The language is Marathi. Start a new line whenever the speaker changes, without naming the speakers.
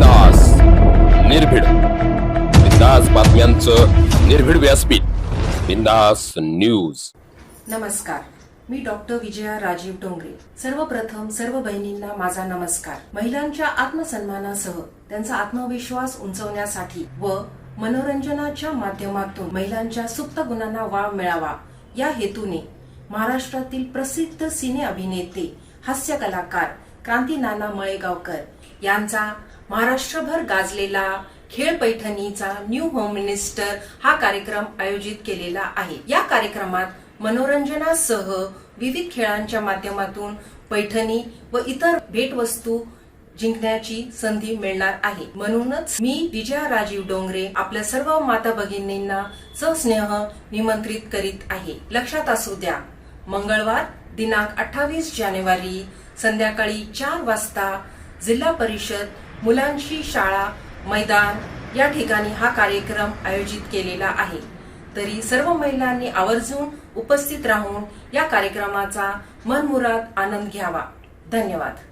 दास निर्भीड. बिंदास बातम्यांचं निर्भीड व्यासपीठ. बिंदास न्यूज.
नमस्कार. मी डॉक्टर विजया राजीव डोंगरे. सर्वप्रथम सर्व बहिणींना माझा नमस्कार. महिलांच्या आत्मसन्मानासह त्यांचा आत्मविश्वास उंचवण्यासाठी व मनोरंजनाच्या माध्यमातून महिलांच्या सुप्त गुणांना वाव मिळावा या हेतूने महाराष्ट्रातील प्रसिद्ध सिने अभिनेते हास्य कलाकार क्रांती नाना मळेगावकर यांचा महाराष्ट्रभर गाजलेला खेळ पैठणीचा न्यू होम मिनिस्टर हा कार्यक्रम आयोजित केलेला आहे. या कार्यक्रमात मनोरंजनासह विविध खेळांच्या माध्यमातून पैठणी व इतर भेटवस्तू जिंकण्याची संधी मिळणार आहे. म्हणूनच मी विजया राजीव डोंगरे आपल्या सर्व माता भगिनींना सस्नेह निमंत्रित करीत आहे. लक्षात असू द्या मंगळवार दिनांक अठ्ठावीस जानेवारी संध्याकाळी चार वाजता जिल्हा परिषद मुलांची शाळा मैदान या ठिकाणी हा कार्यक्रम आयोजित केलेला आहे. तरी सर्व महिलांनी आवर्जून उपस्थित राहून या कार्यक्रमाचा मनमुराद आनंद घ्यावा. धन्यवाद.